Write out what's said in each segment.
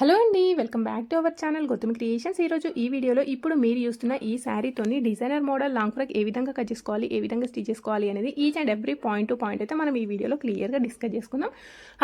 Hello అండి welcome back to our channel Gautam creations. ఈరోజు ఈ వీడియోలో ఇప్పుడు మీరు చూస్తున్న ఈ శారీతోని డిజైనర్ మోడల్ లాంగ్ ఫ్రాక్ ఏ విధంగా కట్ చేసుకోవాలి ఏ విధంగా స్టిచ్ చేసుకోవాలి అనేది each and every point to point అయితే మనం ఈ వీడియోలో క్లియర్గా డిస్కస్ చేసుకుందాం.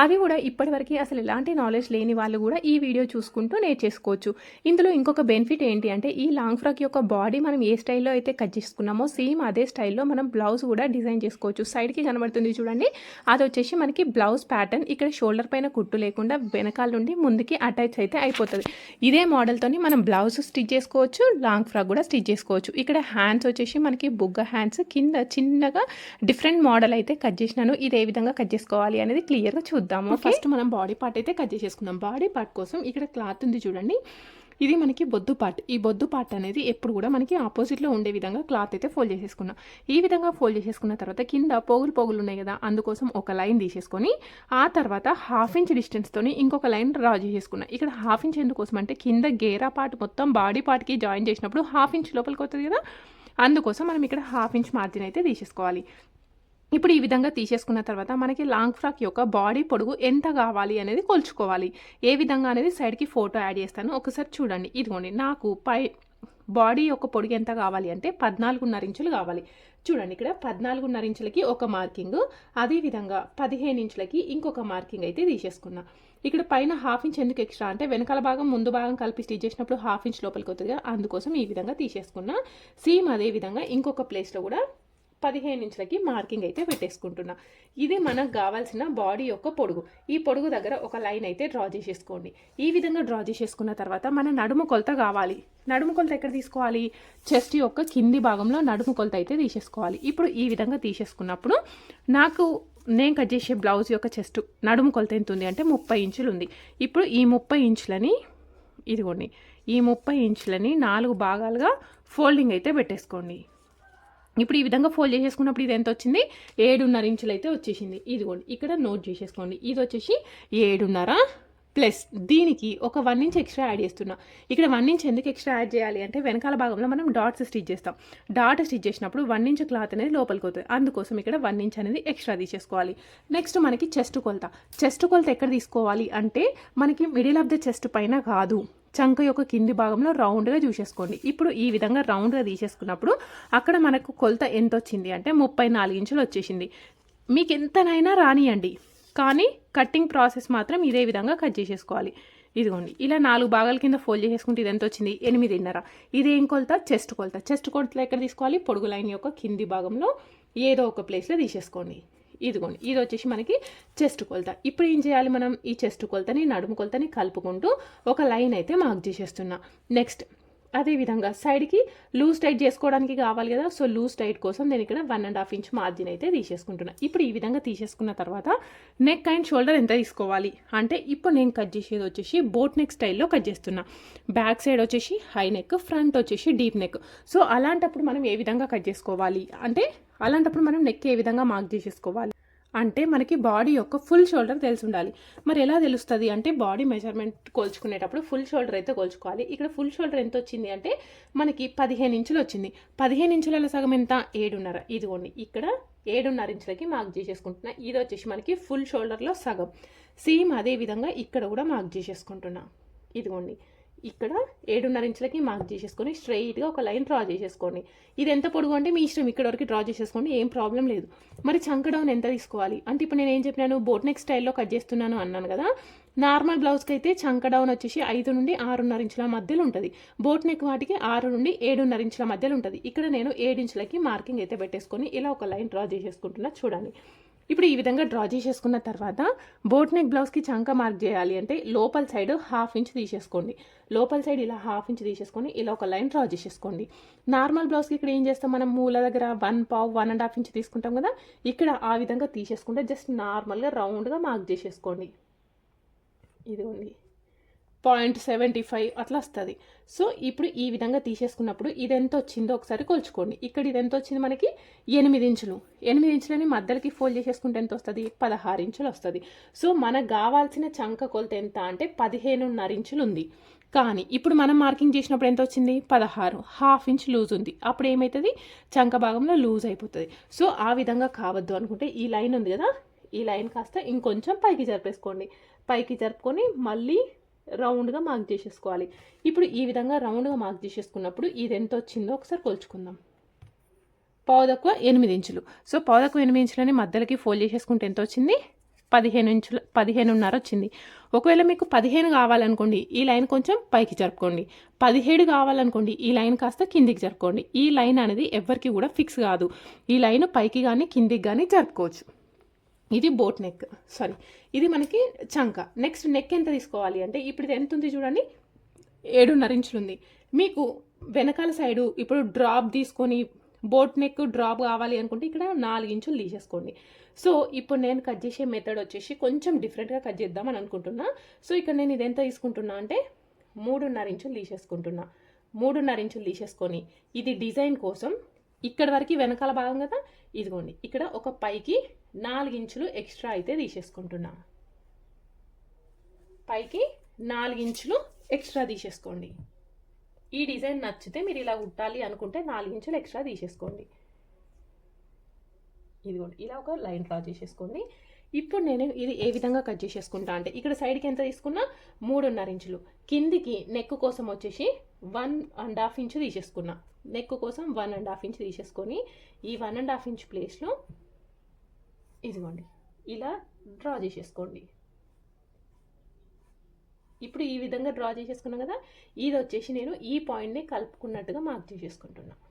అది కూడా ఇప్పటివరకు అసలు ఎలాంటి నాలెడ్జ్ లేని వాళ్ళు కూడా ఈ వీడియో చూసుకుంటూ నేర్చేసుకోవచ్చు. ఇందులో ఇంకొక బెనిఫిట్ ఏంటి అంటే ఈ లాంగ్ ఫ్రాక్ యొక్క బాడీ మనం ఏ స్టైల్లో అయితే కట్ చేసుకున్నామో సేమ్ అదే స్టైల్లో మనం బ్లౌజ్ కూడా డిజైన్ చేసుకోవచ్చు. సైడ్కి కనబడుతుంది చూడండి. అది వచ్చేసి మనకి బ్లౌజ్ ప్యాటర్న్ ఇక్కడ షోల్డర్ పైన కుట్టు లేకుండా వెనకాల నుండి ముందుకి అటాచ్ అయితే అయిపోతుంది. ఇదే మోడల్తోని మనం బ్లౌజ్ స్టిచ్ చేసుకోవచ్చు లాంగ్ ఫ్రాక్ కూడా స్టిచ్ చేసుకోవచ్చు. ఇక్కడ హ్యాండ్స్ వచ్చేసి మనకి బుగ్గ హ్యాండ్స్ కింద చిన్నగా డిఫరెంట్ మోడల్ అయితే కట్ చేసినాను. ఇది ఏ విధంగా కట్ చేసుకోవాలి అనేది క్లియర్గా చూద్దాము. ఫస్ట్ మనం బాడీ పార్ట్ అయితే కట్ చేసేసుకుందాం. బాడీ పార్ట్ కోసం ఇక్కడ క్లాత్ ఉంది చూడండి. ఇది మనకి బొద్దు పార్ట్. ఈ బొద్దు పార్ట్ అనేది ఎప్పుడు కూడా మనకి ఆపోజిట్లో ఉండే విధంగా క్లాత్ అయితే ఫోల్డ్ చేసేసుకున్నాం. ఈ విధంగా ఫోల్డ్ చేసేసుకున్న తర్వాత కింద పోగులు పోగులు ఉన్నాయి కదా అందుకోసం ఒక లైన్ తీసేసుకొని ఆ తర్వాత హాఫ్ ఇంచ్ డిస్టెన్స్తోని ఇంకొక లైన్ డ్రా చేసేసుకున్నా. ఇక్కడ హాఫ్ ఇంచ్ ఎందుకోసం అంటే కింద గేరా పార్ట్ మొత్తం బాడీ పార్ట్కి జాయిన్ చేసినప్పుడు హాఫ్ ఇంచ్ లోపలికి వస్తుంది కదా అందుకోసం మనం ఇక్కడ హాఫ్ ఇంచ్ మార్జిన్ అయితే తీసేసుకోవాలి. ఇప్పుడు ఈ విధంగా తీసేసుకున్న తర్వాత మనకి లాంగ్ ఫ్రాక్ యొక్క బాడీ పొడుగు ఎంత కావాలి అనేది కొలుచుకోవాలి. ఏ విధంగా అనేది సైడ్కి ఫోటో యాడ్ చేస్తాను. ఒకసారి చూడండి. ఇదిగోండి. నాకు పై బాడీ యొక్క పొడుగు ఎంత కావాలి అంటే పద్నాలుగున్నర ఇంచులు కావాలి. చూడండి ఇక్కడ పద్నాలుగున్నర ఇంచులకి ఒక మార్కింగ్. అదేవిధంగా పదిహేను ఇంచులకి ఇంకొక మార్కింగ్ అయితే తీసేసుకున్నా. ఇక్కడ పైన హాఫ్ ఇంచ్ ఎందుకు ఎక్స్ట్రా అంటే వెనకాల భాగం ముందు భాగం కలిపి స్టిచ్ చేసినప్పుడు హాఫ్ ఇంచ్ లోపలికి వస్తుంది అందుకోసం ఈ విధంగా తీసేసుకున్నా. సేమ్ అదే విధంగా ఇంకొక ప్లేస్లో కూడా పదిహేను ఇంచులకి మార్కింగ్ అయితే పెట్టేసుకుంటున్నా. ఇది మనకు కావాల్సిన బాడీ యొక్క పొడుగు. ఈ పొడుగు దగ్గర ఒక లైన్ అయితే డ్రా చేసేసుకోండి. ఈ విధంగా డ్రా చేసేసుకున్న తర్వాత మన నడుము కొలత కావాలి. నడుము కొలత ఎక్కడ తీసుకోవాలి? చెస్ట్ యొక్క కింది భాగంలో నడుము కొలత అయితే తీసేసుకోవాలి. ఇప్పుడు ఈ విధంగా తీసేసుకున్నప్పుడు నాకు నేను కట్ చేసే బ్లౌజ్ యొక్క చెస్ట్ నడుము కొలత ఎంత ఉంది అంటే ముప్పై ఇంచులు ఉంది. ఇప్పుడు ఈ ముప్పై ఇంచులని ఇదిగోండి. ఈ ముప్పై ఇంచులని నాలుగు భాగాలుగా ఫోల్డింగ్ అయితే పెట్టేసుకోండి. ఇప్పుడు ఈ విధంగా ఫోల్డ్ చేసేసుకున్నప్పుడు ఇది ఎంత వచ్చింది ఏడున్నర ఇంచులు అయితే వచ్చేసింది. ఇదిగోండి ఇక్కడ నోట్ చేసేసుకోండి. ఇది వచ్చేసి ఏడున్నర ప్లస్ దీనికి ఒక వన్ ఇంచ్ ఎక్స్ట్రా యాడ్ చేస్తున్నా. ఇక్కడ వన్ ఇంచ్ ఎందుకు ఎక్స్ట్రా యాడ్ చేయాలి అంటే వెనకాల భాగంలో మనం డాట్స్ స్టిచ్ చేస్తాం. డాట్ స్టిచ్ చేసినప్పుడు వన్ ఇంచ్ క్లాత్ అనేది లోపలికి అవుతుంది అందుకోసం ఇక్కడ వన్ ఇంచ్ అనేది ఎక్స్ట్రా తీసేసుకోవాలి. నెక్స్ట్ మనకి చెస్ట్ కొలత. చెస్ట్ కొలత ఎక్కడ తీసుకోవాలి అంటే మనకి మిడిల్ ఆఫ్ ద చెస్ట్ పైన కాదు. చంక యొక్క కింది భాగంలో రౌండ్గా చూసేసుకోండి. ఇప్పుడు ఈ విధంగా రౌండ్గా తీసేసుకున్నప్పుడు అక్కడ మనకు కొలత ఎంత వచ్చింది అంటే ముప్పై నాలుగు ఇంచులు వచ్చేసింది. మీకు ఎంతనైనా రానియండి. కానీ కట్టింగ్ ప్రాసెస్ మాత్రం ఇదే విధంగా కట్ చేసేసుకోవాలి. ఇదిగోండి. ఇలా నాలుగు భాగాల కింద ఫోల్డ్ చేసేసుకుంటే ఇది ఎంత వచ్చింది ఎనిమిదిన్నర. ఇదేం కొలత? చెస్ట్ కొలత. చెస్ట్ కొలతలో ఎక్కడ తీసుకోవాలి? పొడుగు లైన్ యొక్క కింది భాగంలో ఏదో ఒక ప్లేస్లో తీసేసుకోండి. ఇదిగోండి ఇది వచ్చేసి మనకి చెస్ట్ కొలత. ఇప్పుడు ఏం చేయాలి మనం? ఈ చెస్ట్ కొలతని నడుము కొలతని కలుపుకుంటూ ఒక లైన్ అయితే మార్క్ చేసేస్తున్నా. నెక్స్ట్ అదేవిధంగా సైడ్కి లూజ్ టైట్ చేసుకోవడానికి కావాలి కదా? సో లూజ్ టైట్ కోసం నేను ఇక్కడ one and half inch margin అయితే తీసేసుకుంటున్నా. ఇప్పుడు ఈ విధంగా తీసేసుకున్న తర్వాత నెక్ అండ్ షోల్డర్ ఎంత తీసుకోవాలి? అంటే ఇప్పుడు నేను కట్ చేసేది వచ్చేసి బోట్ నెక్ స్టైల్లో కట్ చేస్తున్నా. బ్యాక్ సైడ్ వచ్చేసి హై నెక్ ఫ్రంట్ వచ్చేసి డీప్ నెక్ సో అలాంటప్పుడు మనం ఏ విధంగా కట్ చేసుకోవాలి? అంటే అలాంటప్పుడు మనం నెక్ ఏ విధంగా మార్క్ చేసేసుకోవాలి? అంటే మనకి బాడీ యొక్క ఫుల్ షోల్డర్ తెలిసి ఉండాలి మరి ఎలా తెలుస్తుంది? అంటే బాడీ మెజర్మెంట్ కోల్చుకునేటప్పుడు ఫుల్ షోల్డర్ అయితే కోల్చుకోవాలి. ఇక్కడ ఫుల్ షోల్డర్ ఎంత వచ్చింది అంటే మనకి పదిహేను ఇంచులు వచ్చింది. పదిహేను ఇంచుల సగం ఎంత? ఏడున్నర. ఇదిగోండి ఇక్కడ ఏడున్నర ఇంచులకి మార్క్ చేసేసుకుంటున్నా. ఇది వచ్చేసి మనకి ఫుల్ షోల్డర్లో సగం. సేమ్ అదే విధంగా ఇక్కడ కూడా మార్క్ చేసేసుకుంటున్నా. ఇదిగోండి ఇక్కడ ఏడున్నర ఇంచులకి మార్క్ చేసేసుకొని స్ట్రైట్గా ఒక లైన్ డ్రా చేసేసుకోండి. ఇది ఎంత పొడుగు అంటే మీ ఇష్టం ఇక్కడ వరకు డ్రా చేసేసుకోండి ఏం ప్రాబ్లం లేదు. మరి చంక డౌన్ ఎంత తీసుకోవాలి? అంటే ఇప్పుడు నేను ఏం చెప్పినాను? బోట్ నెక్ స్టైల్లో కట్ చేస్తున్నాను అన్నాను కదా. నార్మల్ బ్లౌజ్కి అయితే చంక డౌన్ వచ్చేసి ఐదు నుండి ఆరున్నర ఇంచుల మధ్యలో ఉంటుంది. బోట్ నెక్ వాటికి ఆరు నుండి ఏడున్నర ఇంచుల మధ్యలో ఉంటుంది. ఇక్కడ నేను ఏడు ఇంచులకి మార్కింగ్ అయితే పెట్టేసుకొని ఇలా ఒక లైన్ డ్రా చేసేసుకుంటున్నా చూడండి. ఇప్పుడు ఈ విధంగా డ్రా చేసేసుకున్న తర్వాత బోట్ నెక్ బ్లౌజ్కి చంక మార్క్ చేయాలి అంటే లోపల సైడ్ హాఫ్ ఇంచ్ తీసేసుకోండి. లోపల సైడ్ ఇలా హాఫ్ ఇంచ్ తీసేసుకొని ఇలా ఒక లైన్ డ్రా చేసేసుకోండి. నార్మల్ బ్లౌజ్కి ఇక్కడ ఏం చేస్తాం మనం మూల దగ్గర వన్ పావు వన్ అండ్ హాఫ్ ఇంచ్ తీసుకుంటాం కదా ఇక్కడ ఆ విధంగా తీసేసుకుంటే జస్ట్ నార్మల్గా రౌండ్గా మార్క్ చేసేసుకోండి. ఇదిగోండి. పాయింట్ సెవెంటీ ఫైవ్ అట్లా వస్తుంది. సో ఇప్పుడు ఈ విధంగా తీసేసుకున్నప్పుడు ఇది ఎంత వచ్చిందో ఒకసారి కొలుచుకోండి. ఇక్కడ ఇది ఎంత వచ్చింది మనకి? ఎనిమిది ఇంచులు. ఎనిమిది ఇంచులని మధ్యలోకి ఫోల్డ్ చేసేసుకుంటే ఎంత వస్తుంది? పదహారు ఇంచులు వస్తుంది. సో మనకు కావాల్సిన చంక కొలత ఎంత అంటే పదిహేనున్నర ఇంచులు ఉంది. కానీ ఇప్పుడు మనం మార్కింగ్ చేసినప్పుడు ఎంత వచ్చింది? పదహారు. హాఫ్ ఇంచ్ లూజ్ ఉంది. అప్పుడు ఏమవుతుంది చంక భాగంలో లూజ్ అయిపోతుంది. సో ఆ విధంగా కావద్దు అనుకుంటే ఈ లైన్ ఉంది కదా? ఈ లైన్ కాస్త ఇంకొంచెం పైకి జరిపేసుకోండి. పైకి జరుపుకొని మళ్ళీ రౌండ్గా మార్క్ చేసేసుకోవాలి. ఇప్పుడు ఈ విధంగా రౌండ్గా మార్క్ చేసేసుకున్నప్పుడు ఇది ఎంత వచ్చిందో ఒకసారి కొలుచుకుందాం. పావుదక్కువ ఎనిమిది ఇంచులు. సో పావు ఎనిమిది ఇంచులని మధ్యలోకి ఫోల్డ్ చేసేసుకుంటే ఎంత వచ్చింది? పదిహేను ఇంచులు పదిహేనున్నర వచ్చింది. ఒకవేళ మీకు పదిహేను కావాలనుకోండి ఈ లైన్ కొంచెం పైకి జరుపుకోండి. పదిహేడు కావాలనుకోండి ఈ లైన్ కాస్త కిందికి జరుపుకోండి. ఈ లైన్ అనేది ఎవరికి కూడా ఫిక్స్ కాదు. ఈ లైన్ పైకి కానీ కిందికి కానీ జరుపుకోవచ్చు. ఇది బోట్ నెక్ సారీ. ఇది మనకి చంక. నెక్స్ట్ నెక్ ఎంత తీసుకోవాలి అంటే ఇప్పుడు ఇది ఎంత ఉంది చూడండి. ఏడున్నర ఇంచులు ఉంది. మీకు వెనకాల సైడు ఇప్పుడు డ్రాప్ తీసుకొని బోట్ నెక్ డ్రాప్ కావాలి అనుకుంటే ఇక్కడ నాలుగు ఇంచులు తీసేసుకోండి. సో ఇప్పుడు నేను కట్ చేసే మెథడ్ వచ్చేసి కొంచెం డిఫరెంట్గా కట్ చేద్దామని అనుకుంటున్నా. సో ఇక్కడ నేను ఇది ఎంత తీసుకుంటున్నా అంటే మూడున్నర ఇంచులు తీసేసుకుంటున్నా. మూడున్నర ఇంచులు తీసేసుకొని ఇది డిజైన్ కోసం ఇక్కడ వరకు వెనకాల భాగం కదా? ఇదిగోండి ఇక్కడ ఒక పైకి నాలుగించులు ఎక్స్ట్రా అయితే తీసేసుకుంటున్నా. పైకి నాలుగు ఇంచులు ఎక్స్ట్రా తీసేసుకోండి. ఈ డిజైన్ నచ్చితే మీరు ఇలా కుట్టాలి అనుకుంటే నాలుగు ఇంచులు ఎక్స్ట్రా తీసేసుకోండి. ఇదిగోండి ఇలా ఒక లైన్ డ్రా చేసేసుకోండి. ఇప్పుడు నేను ఇది ఏ విధంగా కట్ చేసేసుకుంటా అంటే ఇక్కడ సైడ్కి ఎంత తీసుకున్నా? మూడున్నర ఇంచులు. కిందికి నెక్ కోసం వచ్చేసి వన్ అండ్ హాఫ్ ఇంచు తీసేసుకున్నా. నెక్ కోసం వన్ అండ్ హాఫ్ ఇంచ్ తీసేసుకొని ఈ వన్ అండ్ హాఫ్ ఇంచ్ ప్లేస్లో ఇదిగోండి ఇలా డ్రా చేసేసుకోండి. ఇప్పుడు ఈ విధంగా డ్రా చేసేసుకున్నాం కదా ఇది వచ్చేసి నేను ఈ పాయింట్ని కలుపుకున్నట్టుగా మార్క్ చేసేసుకుంటున్నాను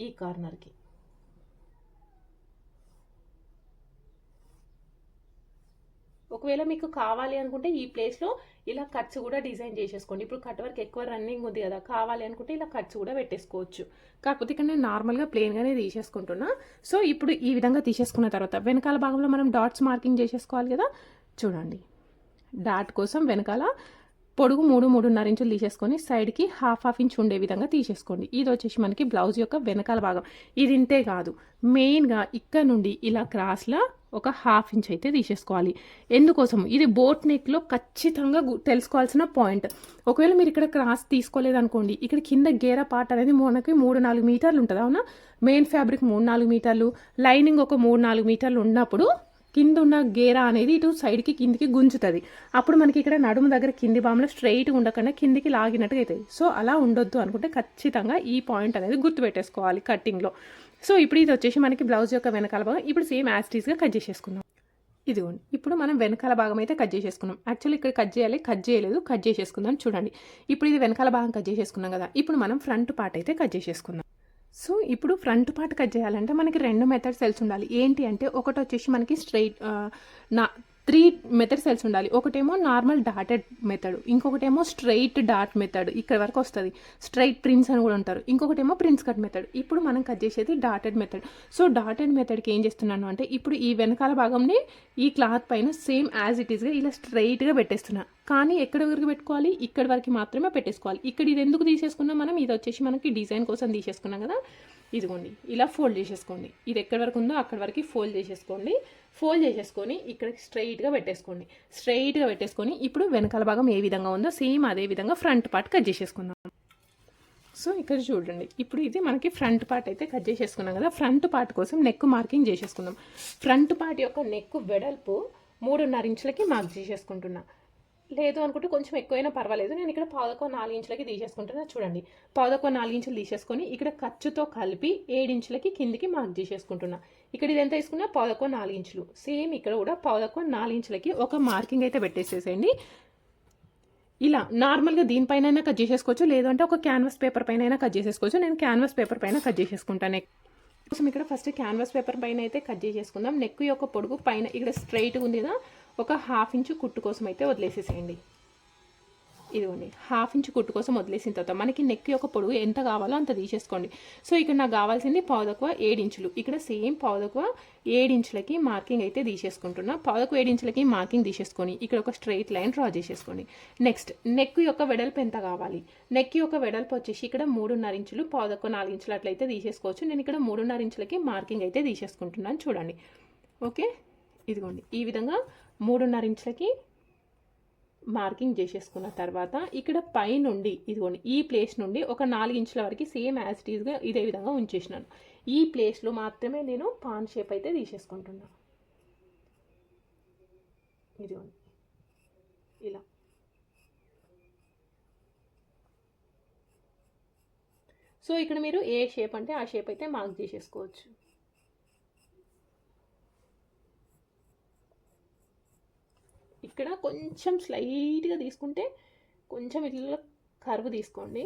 ఈ కార్నర్కి ఒకవేళ మీకు కావాలి అనుకుంటే ఈ ప్లేస్లో ఇలా ఖర్చు కూడా డిజైన్ చేసేసుకోండి. ఇప్పుడు కట్ వర్క్ ఎక్కువ రన్నింగ్ ఉంది కదా కావాలి అనుకుంటే ఇలా ఖర్చు కూడా పెట్టేసుకోవచ్చు. కాకపోతే ఇక్కడ నేను నార్మల్గా ప్లెయిన్గానే తీసేసుకుంటున్నా. సో ఇప్పుడు ఈ విధంగా తీసేసుకున్న తర్వాత వెనకాల భాగంలో మనం డాట్స్ మార్కింగ్ చేసేసుకోవాలి కదా? చూడండి. డాట్ కోసం వెనకాల పొడుగు మూడు మూడున్నర ఇంచులు తీసేసుకొని సైడ్కి హాఫ్ హాఫ్ ఇంచ్ ఉండే విధంగా తీసేసుకోండి. ఇది వచ్చేసి మనకి బ్లౌజ్ యొక్క వెనకాల భాగం. ఇది ఇంతే కాదు. మెయిన్గా ఇక్కడ నుండి ఇలా క్రాస్లా ఒక హాఫ్ ఇంచ్ అయితే తీసేసుకోవాలి. ఎందుకోసం? ఇది బోట్ నెక్లో ఖచ్చితంగా తెలుసుకోవాల్సిన పాయింట్. ఒకవేళ మీరు ఇక్కడ క్రాస్ తీసుకోలేదనుకోండి ఇక్కడ కింద గేర పార్ట్ అనేది మనకి మూడు నాలుగు మీటర్లు ఉంటుంది అవునా? మెయిన్ ఫ్యాబ్రిక్ మూడు నాలుగు మీటర్లు. లైనింగ్ ఒక మూడు నాలుగు మీటర్లు ఉన్నప్పుడు కింద ఉన్న గేరా అనేది ఇటు సైడ్కి కిందికి గుంజుతుంది. అప్పుడు మనకి ఇక్కడ నడుము దగ్గర కింది బాములో స్ట్రైట్గా ఉండకుండా కిందికి లాగినట్టుగా అవుతుంది సో అలా ఉండొద్దు అనుకుంటే ఖచ్చితంగా ఈ పాయింట్ అనేది గుర్తుపెట్టేసుకోవాలి కట్టింగ్లో సో ఇప్పుడు ఇది వచ్చేసి మనకి బ్లౌజ్ యొక్క వెనకాల భాగం. ఇప్పుడు సేమ్ యాస్టీస్గా కట్ చేసేసుకుందాం. ఇదిగోండి. ఇప్పుడు మనం వెనకాల భాగం అయితే కట్ చేసేసుకున్నాం. యాక్చువల్లీ ఇక్కడ కట్ చేయాలి కట్ చేయలేదు కట్ చేసేసుకుందాం. చూడండి. ఇప్పుడు ఇది వెనకాల భాగం కట్ చేసేసుకున్నాం కదా. ఇప్పుడు మనం ఫ్రంట్ పార్ట్ అయితే కట్ చేసేసుకుందాం. సో ఇప్పుడు ఫ్రంట్ పార్ట్ కట్ చేయాలంటే మనకి రెండు మెథడ్స్ తెలిసి ఉండాలి. ఏంటి అంటే ఒకటి వచ్చేసి మనకి స్ట్రైట్ నా త్రీ మెథడ్స్ తెలిసి ఉండాలి. ఒకటేమో నార్మల్ డాటెడ్ మెథడ్ ఇంకొకటేమో స్ట్రైట్ డాట్ మెథడ్ ఇక్కడ వరకు వస్తుంది. స్ట్రైట్ ప్రిన్స్ అని కూడా ఉంటారు ఇంకొకటేమో ప్రిన్స్ కట్ మెథడ్. ఇప్పుడు మనం కట్ చేసేది డాటెడ్ మెథడ్. సో డాటెడ్ మెథడ్కి ఏం చేస్తున్నాను అంటే ఇప్పుడు ఈ వెనకాల భాగంని ఈ క్లాత్ పైన సేమ్ యాజ్ ఇట్ ఈస్గా ఇలా స్ట్రైట్గా పెట్టేస్తున్నా. కానీ ఎక్కడ వరకు పెట్టుకోవాలి? ఇక్కడ వరకు మాత్రమే పెట్టేసుకోవాలి. ఇక్కడ ఇది ఎందుకు తీసేసుకున్నాం మనం? ఇది వచ్చేసి మనకి డిజైన్ కోసం తీసేసుకున్నాం కదా. ఇదిగోండి ఇలా ఫోల్డ్ చేసేసుకోండి. ఇది ఎక్కడి వరకు ఉందో అక్కడి వరకు ఫోల్డ్ చేసేసుకోండి. ఫోల్డ్ చేసేసుకొని ఇక్కడ స్ట్రైట్గా పెట్టేసుకోండి. స్ట్రైట్గా పెట్టేసుకొని ఇప్పుడు వెనకాల భాగం ఏ విధంగా ఉందో సేమ్ అదే విధంగా ఫ్రంట్ పార్ట్ కట్ చేసేసుకుందాం. సో ఇక్కడ చూడండి ఇప్పుడు ఇది మనకి ఫ్రంట్ పార్ట్ అయితే కట్ చేసేసుకున్నాం కదా. ఫ్రంట్ పార్ట్ కోసం నెక్ మార్కింగ్ చేసేసుకుందాం. ఫ్రంట్ పార్ట్ యొక్క నెక్ వెడల్పు మూడున్నర ఇంచులకి మార్క్ చేసేసుకుంటున్నా. లేదు అనుకుంటే కొంచెం ఎక్కువైనా పర్వాలేదు. నేను ఇక్కడ పాదకో నాలుగు ఇంచులకి తీసేసుకుంటున్నా. చూడండి. పాదకో నాలుగు ఇంచులు తీసేసుకొని ఇక్కడ ఖర్చుతో కలిపి ఏడించులకి కిందికి మార్క్ చేసేసుకుంటున్నా. ఇక్కడ ఇది ఎంత తీసుకున్నా పాదకో నాలుగు ఇంచులు. సేమ్ ఇక్కడ కూడా పాదకో నాలుగు ఇంచులకి ఒక మార్కింగ్ అయితే పెట్టేసేసేయండి. ఇలా నార్మల్గా దీనిపైన కట్ చేసేసుకోవచ్చు. లేదంటే ఒక క్యాన్వాస్ పేపర్ పైన అయినా కట్ చేసేసుకోవచ్చు. నేను క్యాన్వాస్ పేపర్ పైన కట్ చేసేసుకుంటాను. కోసం ఇక్కడ ఫస్ట్ క్యాన్వాస్ పేపర్ పైన అయితే కట్ చేసేసుకుందాం. నెక్ యొక్క పొడుగు పైన ఇక్కడ స్ట్రైట్గా ఉంది కదా. ఒక హాఫ్ ఇంచు కుట్టు కోసం అయితే వదిలేసేసేయండి. ఇదిగోండి హాఫ్ ఇంచ్ కుట్టు కోసం వదిలేసిన తర్వాత మనకి నెక్ యొక్క పొడుగు ఎంత కావాలో అంత తీసేసుకోండి. సో ఇక్కడ నాకు కావాల్సింది పావుదక్కువ ఏడించులు ఇక్కడ సేమ్ పావుదక్కువ ఏడించులకి మార్కింగ్ అయితే తీసేసుకుంటున్నా. పావుదక్కువ ఏడించులకి మార్కింగ్ తీసేసుకొని ఇక్కడ ఒక స్ట్రైట్ లైన్ డ్రా చేసేసుకోండి. నెక్స్ట్ నెక్ యొక్క వెడల్పు ఎంత కావాలి? నెక్ యొక్క వెడల్పు వచ్చేసి ఇక్కడ మూడున్నర ఇంచులు పావుదక్కువ నాలుగు ఇంచులు అట్లయితే తీసేసుకోవచ్చు. నేను ఇక్కడ మూడున్నర ఇంచులకి మార్కింగ్ అయితే తీసేసుకుంటున్నాను చూడండి. ఓకే ఇదిగోండి ఈ విధంగా మూడున్నర ఇంచులకి మార్కింగ్ చేసేసుకున్న తర్వాత ఇక్కడ పైనుండి ఇదిగోండి ఈ ప్లేస్ నుండి ఒక నాలుగు ఇంచుల వరకు సేమ్ యాజ్ ఇట్ ఈస్గా ఇదే విధంగా ఉంచేసినాను. ఈ ప్లేస్లో మాత్రమే నేను పాన్ షేప్ అయితే తీసేసుకుంటున్నాను ఇదిగోండి. ఇలా. సో ఇక్కడ మీరు ఏ షేప్ అంటే ఆ షేప్ అయితే మార్క్ చేసేసుకోవచ్చు. ఇక్కడ కొంచెం స్లైట్గా తీసుకుంటే కొంచెం ఇట్లా కర్వ్ తీసుకోండి.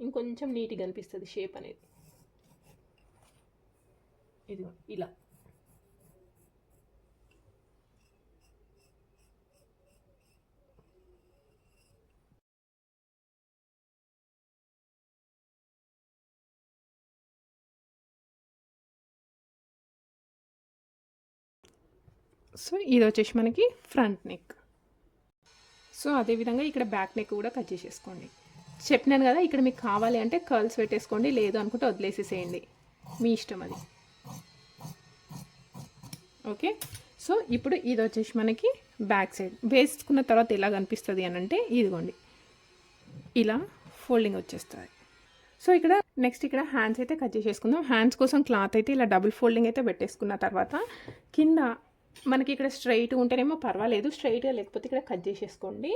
ఇంకొంచెం నీట్గా అనిపిస్తుంది షేప్ అనేది. ఇది ఇలా. సో ఇది వచ్చేసి మనకి ఫ్రంట్ నెక్. సో అదేవిధంగా ఇక్కడ బ్యాక్ నెక్ కూడా కట్ చేసేసుకోండి. చెప్పినాను కదా ఇక్కడ మీకు కావాలి అంటే కర్ల్స్ పెట్టేసుకోండి లేదు అనుకుంటే వదిలేసేసేయండి. మీ ఇష్టం అది. ఓకే? సో ఇప్పుడు ఇది వచ్చేసి మనకి బ్యాక్ సైడ్ వేసుకున్న తర్వాత ఎలా కనిపిస్తుంది అని అంటే ఇదిగోండి. ఇలా ఫోల్డింగ్ వచ్చేస్తుంది. సో ఇక్కడ నెక్స్ట్ ఇక్కడ హ్యాండ్స్ అయితే కట్ చేసేసుకుందాం. హ్యాండ్స్ కోసం క్లాత్ అయితే ఇలా డబుల్ ఫోల్డింగ్ అయితే పెట్టేసుకున్న తర్వాత కింద మనకి ఇక్కడ స్ట్రైట్ ఉంటేనేమో పర్వాలేదు స్ట్రైట్గా లేకపోతే ఇక్కడ కట్ చేసేసుకోండి.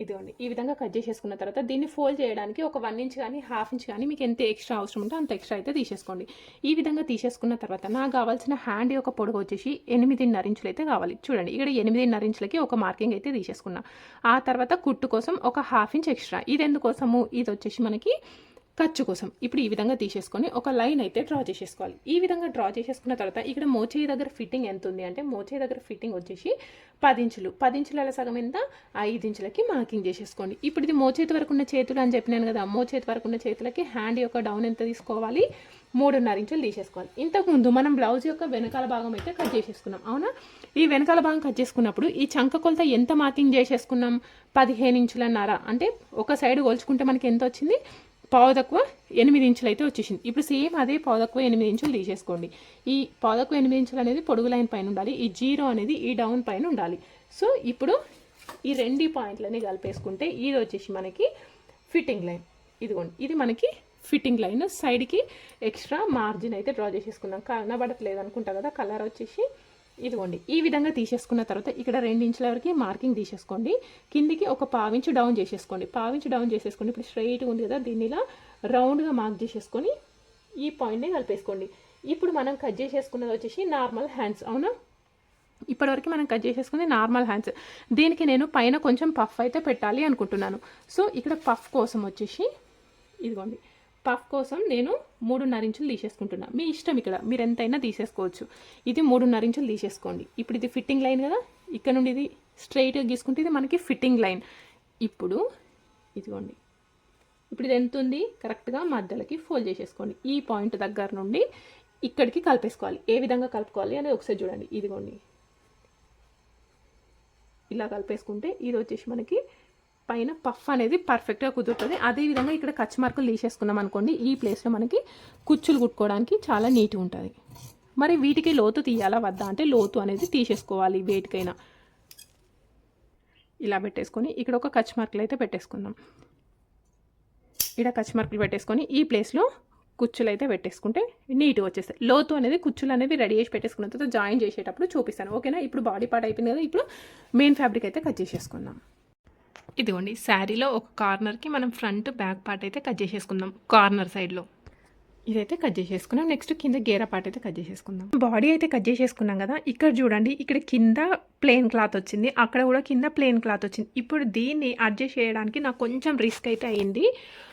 ఇదిగోండి ఈ విధంగా కట్ చేసేసుకున్న తర్వాత దీన్ని ఫోల్డ్ చేయడానికి ఒక వన్ ఇంచ్ కానీ హాఫ్ ఇంచ్ కానీ మీకు ఎంత ఎక్స్ట్రా అవసరం ఉంటే అంత ఎక్స్ట్రా అయితే తీసేసుకోండి. ఈ విధంగా తీసేసుకున్న తర్వాత నాకు కావాల్సిన హ్యాండ్ యొక్క పొడవు వచ్చేసి ఎనిమిదిన్నర ఇంచులు అయితే కావాలి. చూడండి ఇక్కడ ఎనిమిదిన్నర ఇంచులకి ఒక మార్కింగ్ అయితే తీసేసుకున్నా. ఆ తర్వాత కుట్టు కోసం ఒక హాఫ్ ఇంచ్ ఎక్స్ట్రా. ఇది ఎందుకోసము? ఇది వచ్చేసి మనకి ఖర్చు కోసం. ఇప్పుడు ఈ విధంగా తీసేసుకొని ఒక లైన్ అయితే డ్రా చేసేసుకోవాలి. ఈ విధంగా డ్రా చేసేసుకున్న తర్వాత ఇక్కడ మోచేయి దగ్గర ఫిట్టింగ్ ఎంత ఉంది అంటే మోచేయి దగ్గర ఫిట్టింగ్ వచ్చేసి పది ఇంచులు. పది సగం ఎంత? ఐదు ఇంచులకి మార్కింగ్ చేసేసుకోండి. ఇప్పుడు ఇది మోచేతి వరకు ఉన్న చేతులు అని చెప్పినాను కదా. మోచేతి వరకు ఉన్న చేతులకి హ్యాండ్ యొక్క డౌన్ ఎంత తీసుకోవాలి? మూడున్నర ఇంచులు తీసేసుకోవాలి. ఇంతకుముందు మనం బ్లౌజ్ యొక్క వెనకాల భాగం అయితే కట్ చేసేసుకున్నాం. అవునా? ఈ వెనకాల భాగం కట్ చేసుకున్నప్పుడు ఈ చంక కొలత ఎంత మార్కింగ్ చేసేసుకున్నాం? పదిహేను ఇంచులన్నర. అంటే ఒక సైడ్ కొలుచుకుంటే మనకి ఎంత వచ్చింది? పావు తక్కువ ఎనిమిది ఇంచులు అయితే వచ్చేసింది. ఇప్పుడు సేమ్ అదే పావు తక్కువ ఎనిమిది ఇంచులు తీసేసుకోండి. ఈ పావు తక్కువ ఎనిమిది ఇంచులు అనేది పొడుగు లైన్ పైన ఉండాలి. ఈ జీరో అనేది ఈ డౌన్ పైన ఉండాలి. సో ఇప్పుడు ఈ రెండు పాయింట్లని కలిపేసుకుంటే ఇది వచ్చేసి మనకి ఫిట్టింగ్ లైన్. ఇదిగోండి ఇది మనకి ఫిట్టింగ్ లైన్. సైడ్కి ఎక్స్ట్రా మార్జిన్ అయితే డ్రా చేసేసుకున్నాం కనబడట్లేదు అనుకుంటా కదా కలర్ వచ్చేసి ఇదిగోండి ఈ విధంగా తీసేసుకున్న తర్వాత ఇక్కడ రెండించుల వరకు మార్కింగ్ తీసేసుకోండి. కిందికి ఒక పావించు డౌన్ చేసేసుకోండి. పావించు డౌన్ చేసేసుకోండి ఇప్పుడు స్ట్రైట్గా ఉంది కదా దీన్ని ఇలా రౌండ్గా మార్క్ చేసేసుకొని ఈ పాయింట్ని కలిపేసుకోండి. ఇప్పుడు మనం కట్ చేసేసుకున్నది వచ్చేసి నార్మల్ హ్యాండ్స్ అవునా? ఇప్పటివరకు మనం కట్ చేసేసుకుంది నార్మల్ హ్యాండ్స్. దీనికి నేను పైన కొంచెం పఫ్ అయితే పెట్టాలి అనుకుంటున్నాను. సో ఇక్కడ పఫ్ కోసం వచ్చేసి ఇదిగోండి పఫ్ కోసం నేను మూడున్నర ఇంచులు తీసేసుకుంటున్నా. మీ ఇష్టం ఇక్కడ మీరు ఎంతైనా తీసేసుకోవచ్చు. ఇది మూడున్నర ఇంచులు తీసేసుకోండి. ఇప్పుడు ఇది ఫిట్టింగ్ లైన్ కదా ఇక్కడ నుండి ఇది స్ట్రైట్గా గీసుకుంటే ఇది మనకి ఫిట్టింగ్ లైన్. ఇప్పుడు ఇదిగోండి. ఇప్పుడు ఇది ఎంత ఉంది? కరెక్ట్గా మధ్యలోకి ఫోల్డ్ చేసేసుకోండి. ఈ పాయింట్ దగ్గర నుండి ఇక్కడికి కలిపేసుకోవాలి. ఏ విధంగా కలుపుకోవాలి అనేది ఒకసారి చూడండి. ఇదిగోండి. ఇలా కలిపేసుకుంటే ఇది వచ్చేసి మనకి పైన పఫ్ అనేది పర్ఫెక్ట్గా కుదురుతుంది. అదేవిధంగా ఇక్కడ కచ్ మార్కులు తీసేసుకున్నాం అనుకోండి. ఈ ప్లేస్లో మనకి కుచ్చులు కుట్టుకోవడానికి చాలా నీట్గా ఉంటుంది. మరి వీటికి లోతు తీయాలా? వద్దా? అంటే లోతు అనేది తీసేసుకోవాలి వేటికైనా. ఇలా పెట్టేసుకొని ఇక్కడ ఒక కచ్ మార్కులు అయితే పెట్టేసుకుందాం. ఇక్కడ కచ్ మార్కులు పెట్టేసుకొని ఈ ప్లేస్లో కుచ్చులు అయితే పెట్టేసుకుంటే నీట్గా వచ్చేస్తాయి. లోతు అనేది కుచ్చులు అనేది రెడీ చేసి పెట్టేసుకున్న తర్వాత జాయిన్ చేసేటప్పుడు చూపిస్తాను. ఓకేనా? ఇప్పుడు బాడీ పార్ట్ అయిపోయింది కదా. ఇప్పుడు మెయిన్ ఫ్యాబ్రిక్ అయితే కట్ చేసేసుకుందాం. ఇదిగోండి శారీలో ఒక కార్నర్కి మనం ఫ్రంట్ బ్యాక్ పార్ట్ అయితే కట్ చేసేసుకుందాం కార్నర్ సైడ్లో. ఇదైతే కట్ చేసేసుకున్నాం. నెక్స్ట్ కింద గేర పార్ట్ అయితే కట్ చేసేసుకుందాం. బాడీ అయితే కట్ చేసేసుకున్నాం కదా ఇక్కడ చూడండి ఇక్కడ కింద ప్లెయిన్ క్లాత్ వచ్చింది. అక్కడ కూడా కింద ప్లెయిన్ క్లాత్ వచ్చింది. ఇప్పుడు దీన్ని అడ్జస్ట్ చేయడానికి నాకు కొంచెం రిస్క్ అయితే అయింది.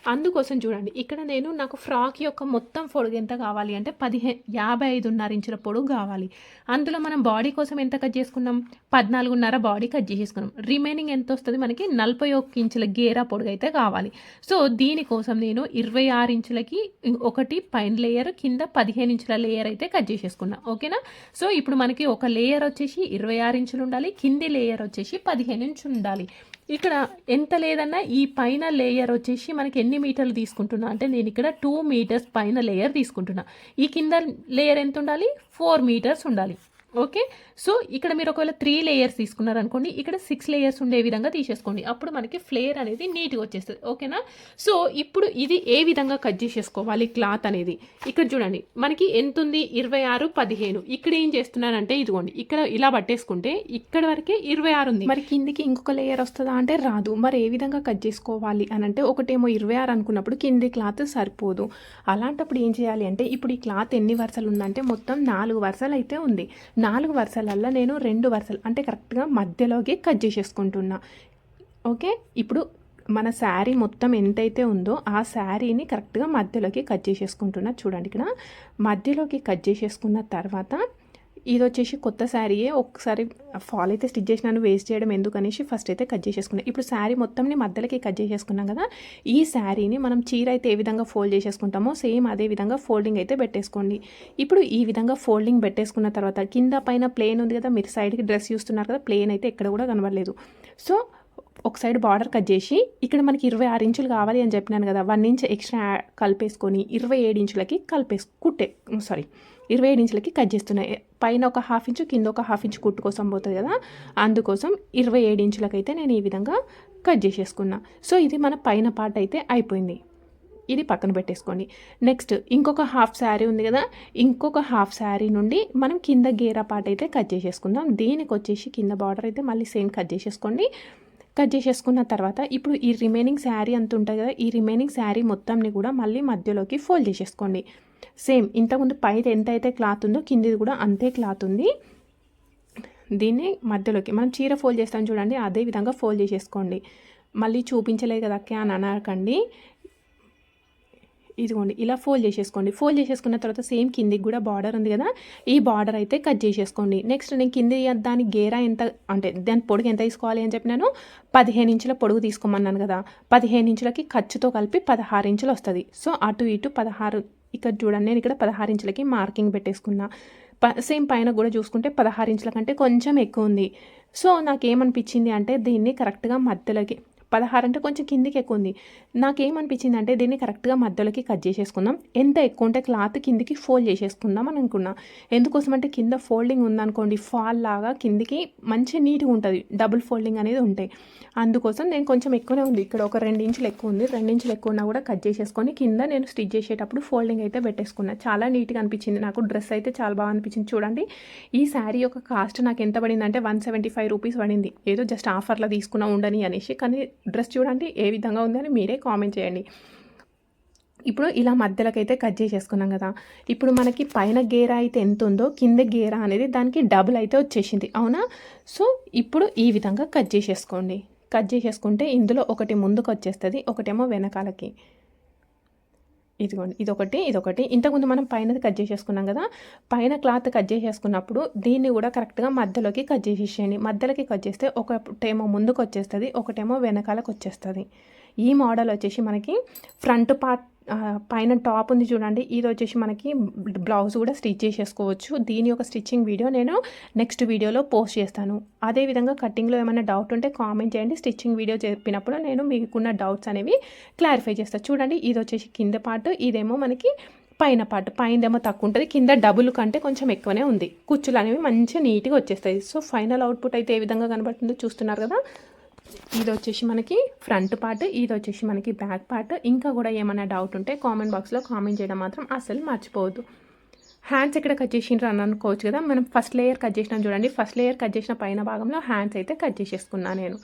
అందుకోసం చూడండి. ఇక్కడ నేను నాకు ఫ్రాక్ యొక్క మొత్తం పొడుగు ఎంత కావాలి అంటే పదిహే యాభై ఐదున్నర ఇంచుల పొడుగు కావాలి. అందులో మనం బాడీ కోసం ఎంత కట్ చేసుకున్నాం? పద్నాలుగున్నర బాడీ కట్ చేసేసుకున్నాం. రిమైనింగ్ ఎంత వస్తుంది మనకి? నలభై ఒక్క ఇంచుల గేరా పొడుగు అయితే కావాలి. సో దీనికోసం నేను ఇరవై ఆరు ఇంచులకి ఒకటి పైన లేయర్ కింద పదిహేను ఇంచుల లేయర్ అయితే కట్ చేసేసుకున్నా. ఓకేనా? సో ఇప్పుడు మనకి ఒక లేయర్ వచ్చేసి ఇరవై ఆరు ఇంచులు ఉండాలి కింది లేయర్ వచ్చేసి పదిహేను ఇంచులు ఉండాలి. ఇక్కడ ఎంత లేదన్నా ఈ పైన లేయర్ వచ్చేసి మనకి ఎన్ని మీటర్లు తీసుకుంటున్నా? అంటే నేను ఇక్కడ టూ మీటర్స్ పైన లేయర్ తీసుకుంటున్నా. ఈ కింద లేయర్ ఎంత ఉండాలి? ఫోర్ మీటర్స్ ఉండాలి. ఓకే? సో ఇక్కడ మీరు ఒకవేళ త్రీ లేయర్స్ తీసుకున్నారనుకోండి ఇక్కడ సిక్స్ లేయర్స్ ఉండే విధంగా తీసేసుకోండి. అప్పుడు మనకి ఫ్లేయర్ అనేది నీట్గా వచ్చేస్తుంది. ఓకేనా? సో ఇప్పుడు ఇది ఏ విధంగా కట్ చేసేసుకోవాలి క్లాత్ అనేది? ఇక్కడ చూడండి మనకి ఎంత ఉంది ఇరవై ఆరు పదిహేను. ఇక్కడ ఏం చేస్తున్నానంటే ఇదిగోండి ఇక్కడ ఇలా పట్టేసుకుంటే ఇక్కడ వరకే ఇరవై ఆరు ఉంది. మరి కిందికి ఇంకొక లేయర్ వస్తుందా అంటే రాదు. మరి ఏ విధంగా కట్ చేసుకోవాలి అని అంటే ఒకటేమో ఇరవై ఆరు అనుకున్నప్పుడు కింది క్లాత్ సరిపోదు. అలాంటప్పుడు ఏం చేయాలి అంటే ఇప్పుడు ఈ క్లాత్ ఎన్ని వరుసలు ఉందంటే మొత్తం నాలుగు వరుసలు అయితే ఉంది. నాలుగు వరుసలల్లో నేను రెండు వరుసలు అంటే కరెక్ట్గా మధ్యలోకి కట్ చేసేసుకుంటున్నా. ఓకే? ఇప్పుడు మన శారీ మొత్తం ఎంతైతే ఉందో ఆ శారీని కరెక్ట్గా మధ్యలోకి కట్ చేసేసుకుంటున్నా. చూడండి ఇక్కడ. మధ్యలోకి కట్ చేసేసుకున్న తర్వాత ఇది వచ్చేసి కొత్త శారీయే ఒకసారి ఫాల్ అయితే స్టిచ్ చేసినాను వేస్ట్ చేయడం ఎందుకనేసి ఫస్ట్ అయితే కట్ చేసేసుకున్నాను ఇప్పుడు శారీ మొత్తంని మధ్యలోకి కట్ చేసేసుకున్నాం కదా ఈ శారీని మనం చీర అయితే ఏ విధంగా ఫోల్డ్ చేసేసుకుంటామో సేమ్ అదే విధంగా ఫోల్డింగ్ అయితే పెట్టేసుకోండి. ఇప్పుడు ఈ విధంగా ఫోల్డింగ్ పెట్టేసుకున్న తర్వాత కింద పైన ప్లేన్ ఉంది కదా మీరు సైడ్కి డ్రెస్ చూస్తున్నారు కదా ప్లేన్ అయితే ఎక్కడ కూడా కనబడలేదు. సో ఒక సైడ్ బార్డర్ కట్ చేసి ఇక్కడ మనకి ఇరవై ఆరు ఇంచులు కావాలి అని చెప్పినాను కదా వన్ ఇంచ్ ఎక్స్ట్రా కలిపేసుకొని ఇరవై ఏడు ఇంచులకి కలిపేసి కుట్టే సారీ ఇరవై ఏడు ఇంచులకి కట్ చేస్తున్నాయి పైన ఒక హాఫ్ ఇంచు కింద ఒక హాఫ్ ఇంచు కుట్టు కోసం పోతుంది కదా అందుకోసం ఇరవై ఏడు ఇంచులకైతే నేను ఈ విధంగా కట్ చేసేసుకున్నా. సో ఇది మన పైన పార్ట్ అయితే అయిపోయింది. ఇది పక్కన పెట్టేసుకోండి. నెక్స్ట్ ఇంకొక హాఫ్ శారీ ఉంది కదా ఇంకొక హాఫ్ శారీ నుండి మనం కింద గేరా పార్ట్ అయితే కట్ చేసేసుకుందాం. దీనికి వచ్చేసి కింద బార్డర్ అయితే మళ్ళీ సేమ్ కట్ చేసేసుకోండి. కట్ చేసేసుకున్న తర్వాత ఇప్పుడు ఈ రిమైనింగ్ శారీ అంత ఉంటుంది కదా ఈ రిమైనింగ్ శారీ మొత్తంని కూడా మళ్ళీ మధ్యలోకి ఫోల్డ్ చేసేసుకోండి. సేమ్ ఇంతకుముందు పైన ఎంత అయితే క్లాత్ ఉందో కిందిది కూడా అంతే క్లాత్ ఉంది. దీన్ని మధ్యలోకి మనం చీర ఫోల్డ్ చేస్తాం చూడండి అదే విధంగా ఫోల్డ్ చేసేసుకోండి. మళ్ళీ చూపించలేదు కదా అక్కే అని అనకండి. ఇదిగోండి ఇలా ఫోల్డ్ చేసేసుకోండి. ఫోల్డ్ చేసేసుకున్న తర్వాత సేమ్ కిందికి కూడా బార్డర్ ఉంది కదా ఈ బార్డర్ అయితే కట్ చేసేసుకోండి. నెక్స్ట్ నేను కింది దాని గేరా ఎంత అంటే దాని పొడుగు ఎంత తీసుకోవాలి అని చెప్పి నేను పదిహేను ఇంచుల పొడుగు తీసుకోమన్నాను కదా పదిహేను ఇంచులకి ఖర్చుతో కలిపి పదహారు ఇంచులు వస్తుంది. సో అటు ఇటు పదహారు ఇక్కడ చూడండి నేను ఇక్కడ పదహారు ఇంచులకి మార్కింగ్ పెట్టేసుకున్నా. ప సేమ్ పైన కూడా చూసుకుంటే పదహారు ఇంచుల కంటే కొంచెం ఎక్కువ ఉంది. సో నాకేమనిపించింది అంటే దీన్ని కరెక్ట్గా మధ్యలోకి పదహారు అంటే కొంచెం కిందికి ఎక్కువ ఉంది నాకేమనిపించింది అంటే దీన్ని కరెక్ట్గా మధ్యలోకి కట్ చేసేసుకుందాం. ఎంత ఎక్కువ ఉంటే క్లాత్ కిందికి ఫోల్డ్ చేసేసుకుందాం అని అనుకున్నా. ఎందుకోసం అంటే కింద ఫోల్డింగ్ ఉందనుకోండి ఫాల్ లాగా కిందికి మంచి నీట్గా ఉంటుంది. డబుల్ ఫోల్డింగ్ అనేది ఉంటాయి అందుకోసం నేను కొంచెం ఎక్కువనే ఉంది. ఇక్కడ ఒక రెండు ఇంచులు ఎక్కువ ఉంది. రెండు ఇంచులు ఎక్కువ ఉన్నా కూడా కట్ చేసేసుకొని కింద నేను స్టిచ్ చేసేటప్పుడు ఫోల్డింగ్ అయితే పెట్టేసుకున్నా. చాలా నీట్గా అనిపించింది నాకు. డ్రెస్ అయితే చాలా బాగా అనిపించింది. చూడండి ఈ శారీ యొక్క కాస్ట్ నాకు ఎంత పడింది అంటే వన్ సెవెంటీ ఫైవ్ రూపీస్ పడింది. ఏదో జస్ట్ ఆఫర్లో తీసుకున్నా ఉండని అనేసి. కానీ డ్రెస్ చూడండి ఏ విధంగా ఉంది అని మీరే కామెంట్ చేయండి. ఇప్పుడు ఇలా మధ్యలోకైతే కట్ చేసేసుకున్నాం కదా. ఇప్పుడు మనకి పైన గేరా అయితే ఎంత ఉందో కింద గేరా అనేది దానికి డబుల్ అయితే వచ్చేసింది. అవునా? సో ఇప్పుడు ఈ విధంగా కట్ చేసేసుకోండి. కట్ చేసేసుకుంటే ఇందులో ఒకటి ముందుకు వచ్చేస్తుంది ఒకటేమో వెనకాలకి. ఇదిగోండి ఇదొకటి ఇదొకటి. ఇంతకుముందు మనం పైన కట్ చేసేసుకున్నాం కదా పైన క్లాత్ కట్ చేసేసుకున్నప్పుడు దీన్ని కూడా కరెక్ట్గా మధ్యలోకి కట్ చేసేసేయండి. మధ్యలోకి కట్ చేస్తే ఒకటేమో ముందుకు వచ్చేస్తుంది ఒకటేమో వెనకాలకు వచ్చేస్తుంది ఈ మోడల్ వచ్చేసి మనకి ఫ్రంట్ పార్ట్ పైన టాప్ ఉంది చూడండి. ఇది వచ్చేసి మనకి బ్లౌజ్ కూడా స్టిచ్ చేసేసుకోవచ్చు. దీని యొక్క స్టిచ్చింగ్ వీడియో నేను నెక్స్ట్ వీడియోలో పోస్ట్ చేస్తాను. అదేవిధంగా కటింగ్లో ఏమైనా డౌట్ ఉంటే కామెంట్ చేయండి. స్టిచ్చింగ్ వీడియో చెప్పినప్పుడు నేను మీకున్న డౌట్స్ అనేవి క్లారిఫై చేస్తాను చూడండి ఇది వచ్చేసి కింద పార్ట్ ఇదేమో మనకి పైన పార్ట్. పైనదేమో తక్కువ ఉంటుంది. కింద డబుల్ కంటే కొంచెం ఎక్కువనే ఉంది. కుచ్చులు అనేవి మంచిగా నీట్గా వచ్చేస్తాయి. సో ఫైనల్ అవుట్పుట్ అయితే ఏ విధంగా కనబడుతుందో చూస్తున్నారు కదా? ఇది వచ్చేసి మనకి ఫ్రంట్ పార్ట్ ఇది వచ్చేసి మనకి బ్యాక్ పార్ట్. ఇంకా కూడా ఏమైనా డౌట్ ఉంటే కామెంట్ బాక్స్లో కామెంట్ చేయడం మాత్రం అసలు మర్చిపోవద్దు. హ్యాండ్స్ ఎక్కడ కట్ చేసిండ్రు అని అనుకోవచ్చు కదా. మనం ఫస్ట్ లేయర్ కట్ చేసినాం చూడండి. ఫస్ట్ లేయర్ కట్ చేసిన పైన భాగంలో హ్యాండ్స్ అయితే కట్ చేసేసుకున్నాను నేను.